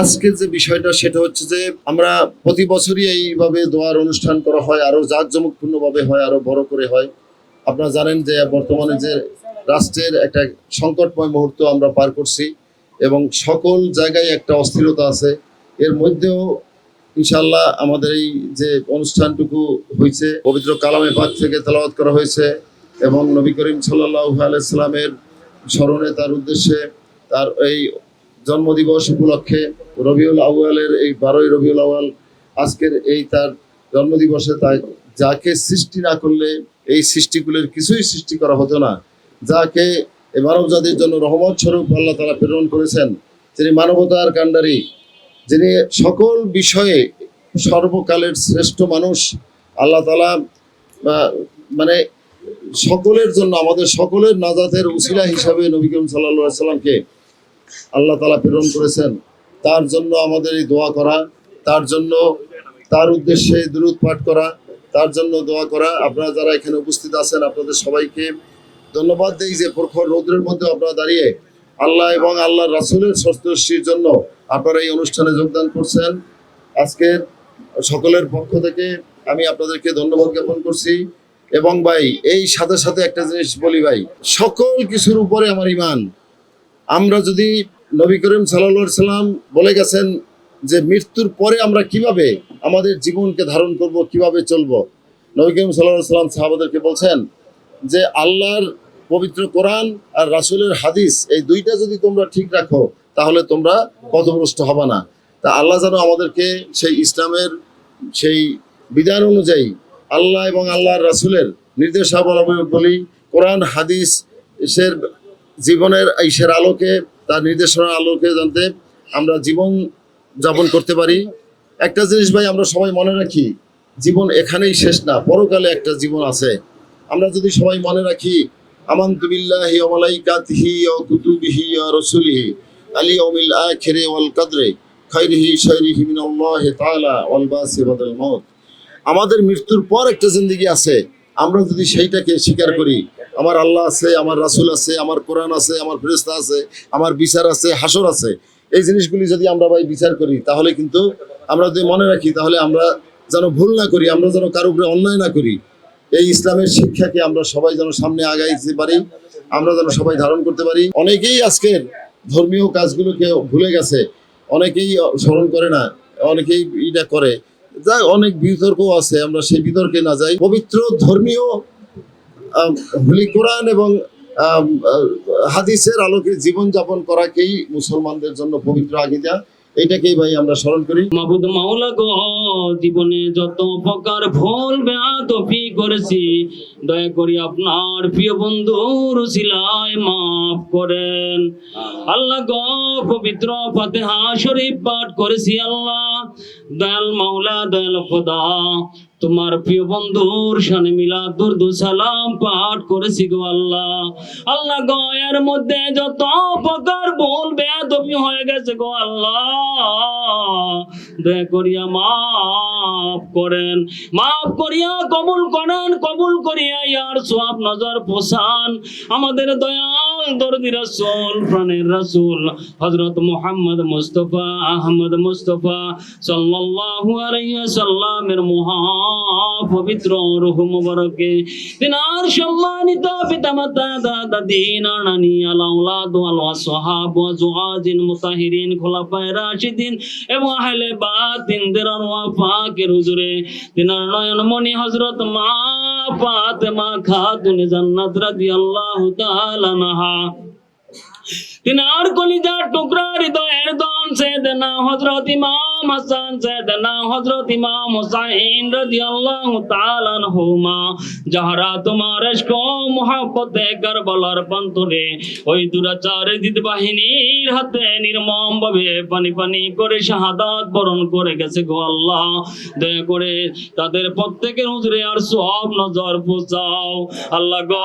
আজকের যে বিষয়টা সেটা হচ্ছে যে আমরা প্রতি বছরই এইভাবে দোয়ার অনুষ্ঠান করা হয়, আরও জাঁকজমকপূর্ণভাবে হয়, আরও বড় করে হয়। আপনারা জানেন যে বর্তমানে যে রাষ্ট্রের একটা সংকটময় মুহূর্ত আমরা পার করছি এবং সকল জায়গায় একটা অস্থিরতা আছে। এর মধ্যেও ইনশাল্লাহ আমাদের এই যে অনুষ্ঠানটুকু হয়েছে, পবিত্র কালামে পাক থেকে তেলাওয়াত করা হয়েছে এবং নবী করিম সাল্লাহ আলাইসাল্লামের স্মরণে তার উদ্দেশ্যে তার এই জন্মদিবস উপলক্ষে রবিউল আউয়ালের এই বারোই রবিউল আউয়াল আজকের এই তার জন্মদিবসে তাই যাকে সৃষ্টি না করলে এই সৃষ্টিগুলোর কিছুই সৃষ্টি করা হতো না। যাকে মানব জাতির জন্য রহমত স্বরূপ আল্লাহ তারা প্রেরণ করেছেন তিনি মানবতার কাণ্ডারি, যিনি সকল বিষয়ে সর্বকালের শ্রেষ্ঠ মানুষ, আল্লাহ তালা মানে সকলের জন্য, আমাদের সকলের নাজাতের উসিলা হিসাবে নবী করিম সাল্লা সাল্লামকে আল্লাহ তালা প্রেরণ করেছেন। তার জন্য আমাদের এই দোয়া করা, তার জন্য, তার উদ্দেশ্যে দূরত পাঠ করা, তার জন্য দোয়া করা। আপনারা যারা এখানে উপস্থিত আছেন, আপনাদের সবাইকে ধন্যবাদ দেই যে প্রখর রৌদ্রের মধ্যে আপনারা দাঁড়িয়ে আল্লাহ এবং আল্লাহ রাসুলের সন্তোষীর জন্য আপনারা এই অনুষ্ঠানে যোগদান করছেন। আজকের সকলের পক্ষ থেকে আমি আপনাদেরকে ধন্যবাদ জ্ঞাপন করছি। এবং ভাই, এই সাথে সাথে একটা জিনিস বলি ভাই, সকল কিছুর উপরে আমার ইমান আমরা যদি নবী করিম সাল্লা সাল্লাম বলে গেছেন যে মৃত্যুর পরে আমরা কীভাবে আমাদের জীবনকে ধারণ করব, কীভাবে চলব, নবী করিম সাল্লাহ সাল্লাম সাহাবাদেরকে বলছেন যে আল্লাহর পবিত্র কোরআন আর রাসূলের হাদিস এই দুইটা যদি তোমরা ঠিক রাখো, তাহলে তোমরা পথভ্রষ্ট হবে না। তা আল্লাহ যেন আমাদেরকে সেই ইসলামের সেই বিধান অনুযায়ী আল্লাহ এবং আল্লাহর রাসূলের নির্দেশাবলী কোরআন, হাদিস এসের জীবনের ঈশের আলোকে, তার নির্দেশনার আলোকে জানতে আমরা জীবন যাপন করতে পারি। একটা জিনিস ভাই, আমরা সবাই মনে রাখি, জীবন এখানেই শেষ না, পরকালে একটা জীবন আছে। আমরা যদি সবাই মনে রাখি রাসূলিহি, আল ওয়াল কদরে আমাদের মৃত্যুর পর একটা জিন্দগি আছে, আমরা যদি সেইটাকে স্বীকার করি আমার আল্লাহ আছে, আমার রাসুল আছে, আমার কোরআন আছে, আমার ফেরেশতা আছে, আমার বিচার আছে হাসর আছে। এই জিনিসগুলি যদি আমরা ভাই বিচার করি, তাহলে কিন্তু আমরা যদি মনে রাখি, তাহলে আমরা যেন ভুল না করি, আমরা যেন কারও উপরে অন্যায় না করি। এই ইসলামের শিক্ষাকে আমরা সবাই যেন সামনে আগাইতে পারি, আমরা যেন সবাই ধারণ করতে পারি। অনেকেই আজকের ধর্মীয় কাজগুলোকে ভুলে গেছে, অনেকেই স্মরণ করে না, অনেকেই এটা করে। যা অনেক বিতর্ক আছে, আমরা সেই বিতর্কে না যাই। পবিত্র ধর্মীয় কোরআন এবং হাদিসের আলোকে জীবন যাপন করাকেই মুসলমানদের জন্য পবিত্র আগিদা এটাকেই ভাই আমরা স্মরণ করি। মাবুদ মাওলা গো, জীবনে যত প্রকার ভুল বেয়াদফি করেছি, দয়া করি আপনার প্রিয় বন্ধুর সিলাই মাফ করেন। আল্লাহ গো, পবিত্র ফাতেহা শরীফ পাঠ করেছি আল্লাহ। দয়াল মাওলা, দয়াল খোদা তোমার প্রিয় বন্ধুর শানে মিলা দুরদু, সালাম পাঠ করেছি গো আল্লাহ। আল্লাহ গো, এর মধ্যে যত প্রকার ভুল বেয়াদফি হয়ে গেছে গো আল্লাহ। দয়া করিয়া মাফ করেন, মাফ করিয়া কবুল করেন, কবুল করিয়া ইয়ার সোয়াব নজর পোষান। আমাদের দয়াল দরদি রাসূল প্রাণের দিন নানি আলাউলাদ ওয়াল ওয়াসহাব ওয়া জুআজিন মা ফাতেমা খাতুন জান্নাত রাদিয়াল্লাহু তাআলা আনহা। তিনার কলিজার টুকরা হৃদয়ের দন সেদনা হযরত ইমাম ইমাম হুসাইন রাদিয়াল্লাহু তাআলা আনহুমা তোমার ইশক কারবালার ওই দুরাচার বাহিনীর হাতে পানি পানি করে শাহাদাত বরণ করে গেছে গো আল্লাহ। দয়া করে তাদের প্রত্যেকের হুজুরে আর সব নজর পোষাও আল্লাহ গো,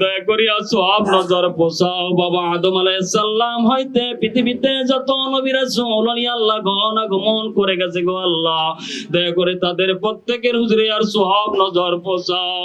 দয়া করে আর সব নজর পোষাও বাবা আদম আলাইহিস সালাম হইতে পৃথিবীতে যত নবী রাসূল আলী আল্লাহ গণ আক্রমণ করে গেছে গো আল্লাহ। দয়া করে তাদের প্রত্যেকের হুজরে আর সোহাব নজর পোষাও